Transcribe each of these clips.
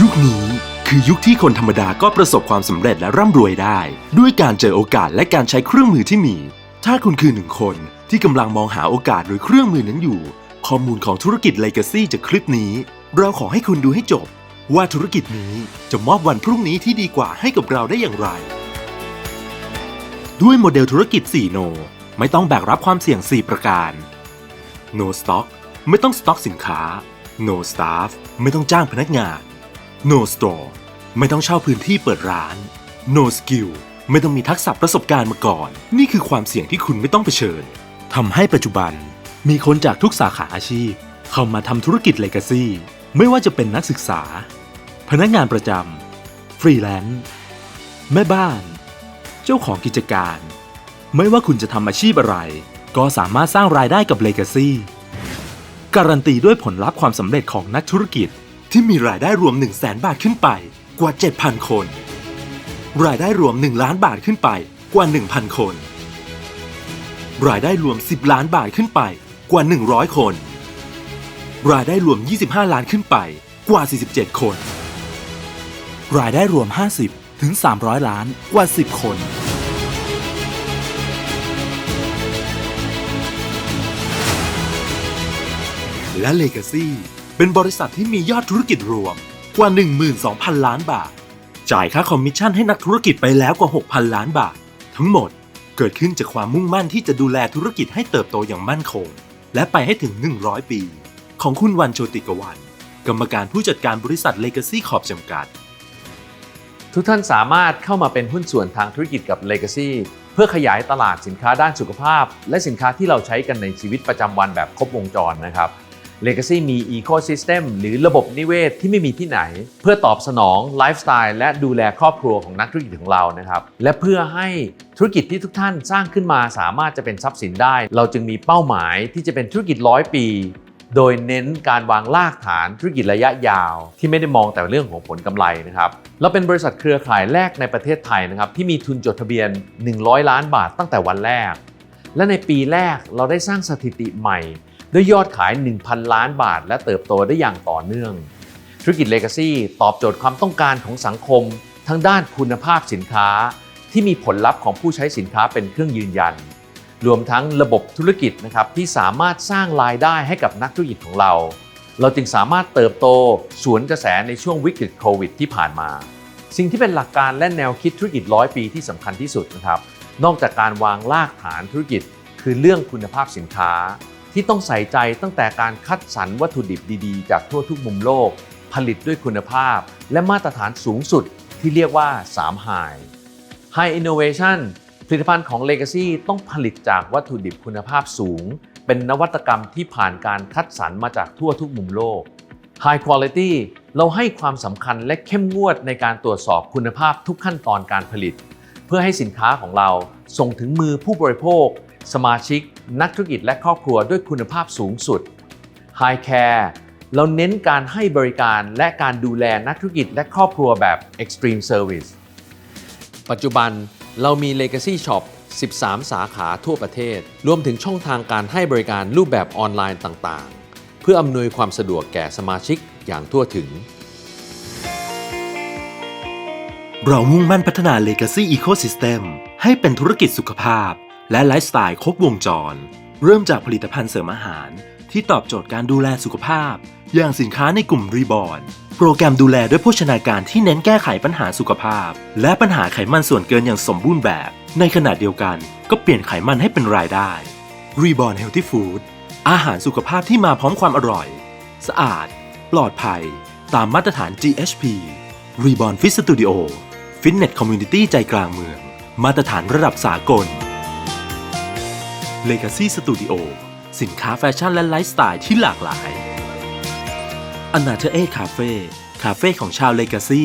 ยุคนี้คือยุคที่คนธรรมดาก็ประสบความสำเร็จและร่ำรวยได้ ด้วยการเจอโอกาสและการใช้เครื่องมือที่มี ถ้าคุณคือหนึ่งคนที่กำลังมองหาโอกาสหรือเครื่องมือนั้นอยู่ ข้อมูลของธุรกิจ Legacy จากคลิปนี้ เราขอให้คุณดูให้จบ ว่าธุรกิจนี้จะมอบวันพรุ่งนี้ที่ดีกว่าให้กับเราได้อย่างไร ด้วยโมเดลธุรกิจ 4 โน ไม่ต้องแบกรับความเสี่ยง 4 ประการ No Stock ไม่ต้องสต็อกสินค้า No Staff ไม่ต้องจ้างพนักงาน No Store ไม่ต้องเช่าพื้นที่เปิดร้าน No Skill ไม่ต้องมีทักษะประสบการณ์มาก่อน นี่คือความเสี่ยงที่คุณไม่ต้องเผชิญทำให้ปัจจุบัน มีคนจากทุกสาขาอาชีพ เข้ามาทำธุรกิจ Legacy ไม่ว่าจะเป็นนักศึกษา พนักงานประจำฟรีแลนซ์แม่บ้าน เจ้าของกิจการ ไม่ว่าคุณจะทำอาชีพอะไร ก็สามารถสร้างรายได้กับ Legacy การันตีด้วยผลลัพธ์ความสำเร็จของนักธุรกิจ ที่มีรายได้รวม 1 0 0 0 0แบาทขึ้นไปกว่า 7,000 คน รายได้รวม 1 ล้านบาทขึ้นไปกว่า 1,000 คน รายได้รวม 10 ล้านบาทขึ้นไปกว่า 100 คน รายได้รวม 25 ล้านขึ้นไปกว่า 47 คน รายได้รวม 50 ถึง 300 ล้านกว่า 10 คน และ Legacy เป็นบริษัทที่มียอดธุรกิจรวมกว่า 12,000 ล้านบาท จ่ายค่าคอมมิชชั่นให้นักธุรกิจไปแล้วกว่า 6,000 ล้านบาท ทั้งหมดเกิดขึ้นจากความมุ่งมั่นที่จะดูแลธุรกิจให้เติบโตอย่างมั่นคง และไปให้ถึง 100 ปี ของคุณวันโชติกวัน กรรมการผู้จัดการบริษัท Legacy ขอบจำกัด ทุกท่านสามารถเข้ามาเป็นหุ้นส่วนทางธุรกิจกับ Legacy เพื่อขยายตลาดสินค้าด้านสุขภาพ และสินค้าที่เราใช้กันในชีวิตประจำวันแบบครบวงจรนะครับ Legacy มี Ecosystem หรือระบบนิเวศที่ไม่มีที่ไหน เพื่อตอบสนองไลฟ์สไตล์และดูแลครอบครัวของนักธุรกิจของเรานะครับ และเพื่อให้ธุรกิจที่ทุกท่านสร้างขึ้นมาสามารถจะเป็นทรัพย์สินได้ เราจึงมีเป้าหมายที่จะเป็นธุรกิจร้อยปี โดยเน้นการวางรากฐานธุรกิจระยะยาว ที่ไม่ได้มองแต่เรื่องของผลกำไรนะครับเราเป็นบริษัทเครือข่ายแรกในประเทศไทยนะครับที่มีทุนจดทะเบียน 100 ล้านบาทตั้งแต่วันแรก และในปีแรกเราได้สร้างสถิติใหม่ ด้วยยอดขาย 1,000 ล้านบาท และเติบโตได้อย่างต่อเนื่อง ธุรกิจ Legacy ตอบโจทย์ความต้องการของสังคม ทั้งด้านคุณภาพสินค้า ที่มีผลลัพธ์ของผู้ใช้สินค้าเป็นเครื่องยืนยัน รวมทั้งระบบธุรกิจนะครับที่สามารถสร้างรายได้ให้กับนักธุรกิจของเรา เราจึงสามารถเติบโตสวนกระแสในช่วงวิกฤตโควิด ที่ผ่านมา สิ่งที่เป็นหลักการและแนวคิดธุรกิจร้อยปีที่สำคัญที่สุดนะครับนอกจากการวางรากฐานธุรกิจ คือเรื่องคุณภาพสินค้า ที่ต้องใส่ใจตั้งแต่การคัดสรรวัตถุดิบดีๆ จากทั่วทุกมุมโลก ผลิตด้วยคุณภาพ และมาตรฐานสูงสุดที่เรียกว่า3 High High Innovation ผลิตภัณฑ์ของ Legacy ต้องผลิตจากวัตถุดิบคุณภาพสูง เป็นนวัตกรรมที่ผ่านการคัดสรรมาจากทั่วทุกมุมโลก High Quality เราให้ความสำคัญและเข้มงวดในการตรวจสอบคุณภาพทุกขั้นตอนการผลิต เพื่อให้สินค้าของเราส่งถึงมือผู้บริโภค สมาชิก นักธุรกิจและครอบครัวด้วยคุณภาพสูงสุด High Care เราเน้นการให้บริการและการดูแลนักธุรกิจและครอบครัวแบบ Extreme Service ปัจจุบันเรามี Legacy Shop 13 สาขาทั่วประเทศ รวมถึงช่องทางการให้บริการรูปแบบออนไลน์ต่างๆ เพื่ออำนวยความสะดวกแก่สมาชิกอย่างทั่วถึง เรามุ่งมั่นพัฒนา Legacy Ecosystem ให้เป็นธุรกิจสุขภาพ และไลฟ์สไตล์ครบวงจร เริ่มจากผลิตภัณฑ์เสริมอาหาร ที่ตอบโจทย์การดูแลสุขภาพ อย่างสินค้าในกลุ่มรีบอ n โปรแกรมดูแลด้วยโภชนาการที่เน้นแก้ไขปัญหาสุขภาพ และปัญหาไขมันส่วนเกินอย่างสมบูรณ์แบบ ในขณะเดียวกันก็เปลี่ยนไขมันให้เป็นรายได้ Reborn Healthy Food อาหารสุขภาพที่มาพร้อมความอร่อย สะอาด ปลอดภัย ตามมาตรฐาน GHP Reborn Fit Studio ฟิตเนสคอมมูนิตี้ใจกลางเมือง มาตรฐานระดับสากล Legacy Studio สินค้าแฟชั่นและไลฟ์สไตล์ที่หลากหลาย อนาเธอเอคาเฟ่คาเฟ่ของชาว Legacy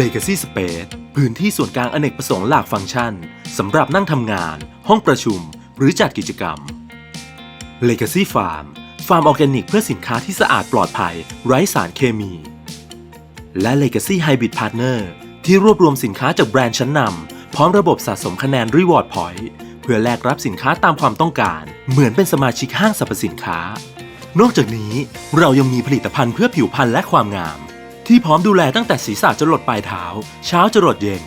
Legacy Space พื้นที่ส่วนกลางอเนกประสงค์หลากฟังก์ชันสำหรับนั่งทำงาน ห้องประชุม หรือจัดกิจกรรม Legacy Farm ฟาร์มออร์แกนิกเพื่อสินค้าที่สะอาดปลอดภัย ไร้สารเคมี และ Legacy Hybrid Partner ที่รวบรวมสินค้าจากแบรนด์ชั้นนำ พร้อมระบบสะสมคะแนน Reward Point เพื่อแลกรับสินค้าตามความต้องการ เหมือนเป็นสมาชิกห้างสรรพสินค้า นอกจากนี้เรายังมีผลิตภัณฑ์เพื่อผิวพรรณและความงาม ที่พร้อมดูแลตั้งแต่ศีรษะจรดปลายเท้า เช้าจรดเย็น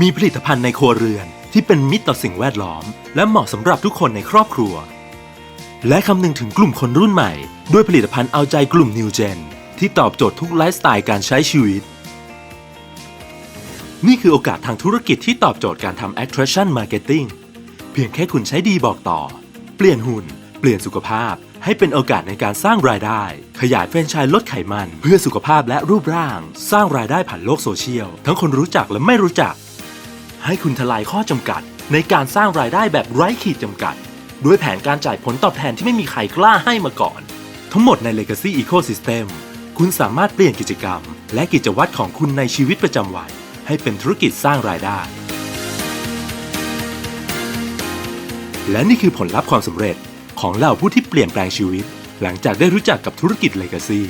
มีผลิตภัณฑ์ในครัวเรือนที่เป็นมิตรต่อสิ่งแวดล้อม และเหมาะสำหรับทุกคนในครอบครัว และคำนึงถึงกลุ่มคนรุ่นใหม่ ด้วยผลิตภัณฑ์เอาใจกลุ่ม New Gen ที่ตอบโจทย์ทุกไลฟ์สไตล์การใช้ชีวิต นี่คือโอกาสทางธุรกิจที่ตอบโจทย์การทำ attraction marketing เพียงแค่คุณใช้ดีบอกต่อ เปลี่ยนหุ่น เปลี่ยนสุขภาพ ให้เป็นโอกาสในการสร้างรายได้ ขยายแฟรนไชส์ลดไขมัน เพื่อสุขภาพและรูปร่าง สร้างรายได้ผ่านโลกโซเชียล ทั้งคนรู้จักและไม่รู้จัก ให้คุณทลายข้อจำกัด ในการสร้างรายได้แบบไร้ขีดจำกัด ด้วยแผนการจ่ายผลตอบแทนที่ไม่มีใครกล้าให้มาก่อน ทั้งหมดใน Legacy Ecosystem คุณสามารถเปลี่ยนกิจกรรม และกิจวัตรของคุณในชีวิตประจำวัน ให้เป็นธุรกิจสร้างรายได้ และนี่คือผลลัพธ์ความสำเร็จของเหล่าผู้ที่เปลี่ยนแปลงชีวิต หลังจากได้รู้จักกับธุรกิจ Legacy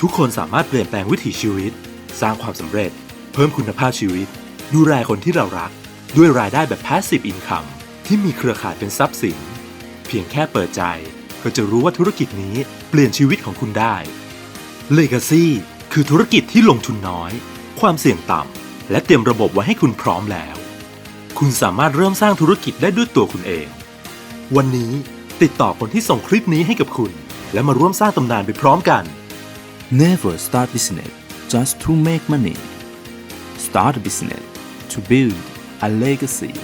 ทุกคนสามารถเปลี่ยนแปลงวิถีชีวิต สร้างความสำเร็จ เพิ่มคุณภาพชีวิต ดูแลคนที่เรารัก ด้วยรายได้แบบ Passive Income ที่มีเครือข่ายเป็นทรัพย์สิน เพียงแค่เปิดใจก็จะรู้ว่าธุรกิจนี้เปลี่ยนชีวิตของคุณได้ Legacy คือธุรกิจที่ลงทุนน้อย ความเสี่ยงต่ำและเตรียมระบบไว้ให้คุณพร้อมแล้ว คุณสามารถเริ่มสร้างธุรกิจได้ด้วยตัวคุณเอง วันนี้ติดต่อคนที่ส่งคลิปนี้ให้กับคุณ และมาร่วมสร้างตำนานไปพร้อมกัน Never start business just to make money. Start business to build a legacy.